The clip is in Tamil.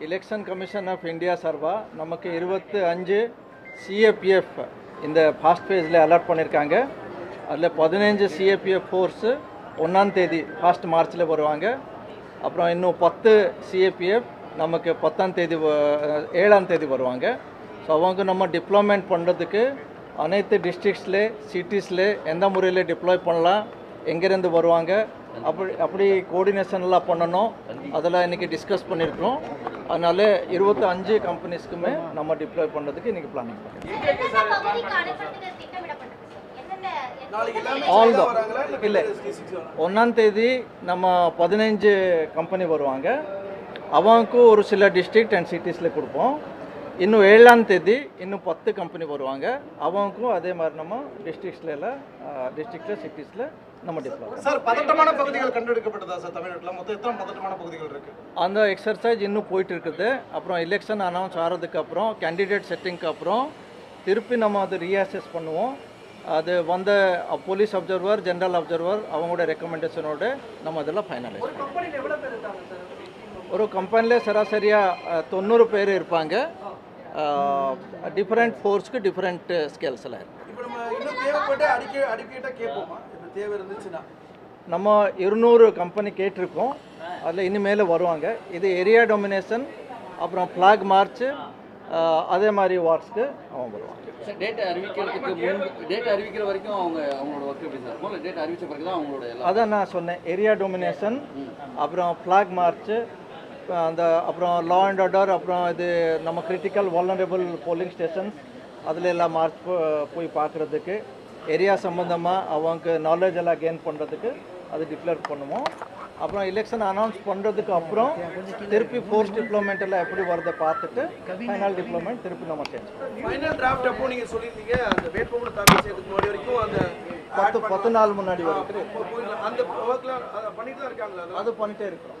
எலெக்ஷன் கமிஷன் ஆஃப் இந்தியா சார்பாக நமக்கு இருபத்து அஞ்சு சிஏபிஎஃப் இந்த ஃபாஸ்ட் ஃபேஸில் அலர்ட் பண்ணியிருக்காங்க அதில் பதினஞ்சு சிஏபிஎஃப் ஃபோர்ஸு ஒன்றாம் தேதி ஃபாஸ்ட் மார்ச்சில் வருவாங்க. அப்புறம் இன்னும் பத்து சிஏபிஎஃப் நமக்கு பத்தாம் தேதி வ- ஏழாம் தேதி வருவாங்க. ஸோ அவங்க நம்ம டிப்ளாய்மெண்ட் பண்ணுறதுக்கு அனைத்து டிஸ்ட்ரிக்ஸில் சிட்டிஸில் எந்த முறையில் டிப்ளாய் பண்ணலாம் எங்கேருந்து வருவாங்க அப்படி அப்படி கோஆர்டினேஷன்லாம் பண்ணணும். அதெல்லாம் இன்றைக்கி டிஸ்கஸ் பண்ணியிருக்கோம் அதனால இருபத்தி அஞ்சு கம்பெனிஸ்க்குமே நம்ம டிப்ளாய் பண்ணுறதுக்கு இன்றைக்கி பிளானிங்? எந்தெந்த ஆல் இல்லை ஒன்றாம் தேதி நம்ம பதினஞ்சு கம்பெனி வருவாங்க. அவங்களுக்கு ஒரு சில டிஸ்ட்ரிக்ட் அண்ட் சிட்டிஸில் கொடுப்போம். இன்னும் ஏழாம் தேதி இன்னும் பத்து கம்பெனி வருவாங்க. அவங்களுக்கும் அதே மாதிரி நம்ம டிஸ்ட்ரிக்ஸில் எல்லாம் டிஸ்ட்ரிக்டில் சிட்டிஸில் நம்ம டிப்ளாய் சார் பதட்டமான பகுதிகள் கண்டெடுக்கப்பட்டதா சார் தமிழ்நாட்டில்? மொத்தம் எத்தனை பதட்டமான பகுதிகள் இருக்கு? அந்த எக்ஸர்சைஸ் இன்னும் போயிட்டு இருக்குது அப்புறம் எலெக்ஷன் அனௌன்ஸ் ஆகிறதுக்கு அப்புறம் கேண்டிடேட் செட்டிங்க்கு அப்புறம் திருப்பி நம்ம அது ரீஅசஸ் பண்ணுவோம். அது வந்த போலீஸ் அப்சர்வர் ஜென்ரல் அப்சர்வர் அவங்களோட ரெக்கமெண்டேஷனோட நம்ம அதெல்லாம் ஃபைனலைஸ் ஒரு கம்பெனியில் சராசரியாக தொண்ணூறு பேர் இருப்பாங்க. டிஃப்ரெண்ட் ஃபோர்ஸ்க்கு டிஃப்ரெண்ட் ஸ்கேல்ஸில் நம்ம இருநூறு கம்பெனி கேட்டிருக்கோம். அதில் இனிமேல் வருவாங்க. இது ஏரியா டொமினேஷன் அப்புறம் ஃப்ளாக் மார்ச் அதே மாதிரி வார்ட்ஸ்க்கு அவன் வருவாங்க. சார் டேட் அறிவிக்கிறதுக்கு முன்பு டேட் அறிவிக்கிற வரைக்கும் அவங்க அவங்களோட ஒர்க் எப்படி சார் முதல்ல டேட் அறிவிச்ச பிறகு தான் அவங்களோட அதான் நான் சொன்னேன். ஏரியா டொமினேஷன் அப்புறம் ஃப்ளாக் மார்ச் அந்த அப்புறம் லா அண்ட் ஆர்டர் அப்புறம் இது நம்ம கிரிட்டிக்கல் வல்னரபிள் போலிங் ஸ்டேஷன்ஸ் அதில் எல்லாம் மார்ச் போய் பார்க்குறதுக்கு ஏரியா சம்மந்தமாக அவங்க நாலேஜ் எல்லாம் கெயின் பண்ணுறதுக்கு அது டிக்ளேர் பண்ணுவோம் அப்புறம் எலெக்ஷன் அனௌன்ஸ் பண்ணுறதுக்கு அப்புறம் திருப்பி ஃபோர்ஸ் டிப்ளமெண்ட் எல்லாம் எப்படி வருதை பார்த்துட்டு ஃபைனல் டிப்ளமெண்ட் திருப்பி நம்ம சேஞ்ச் ஃபைனல் டிராஃப்ட் அப்போ நீங்கள் சொல்லியிருந்தீங்க அந்த வேட்புமனு தாக்கல் செய்யறதுக்கு முன்னாடி வரைக்கும் அந்த பத்து பத்து நாள் முன்னாடி வரைக்கும். அந்த ஒர்க்லாம் பண்ணிட்டு தான் இருக்காங்களா? அது பண்ணிட்டே இருக்கிறோம்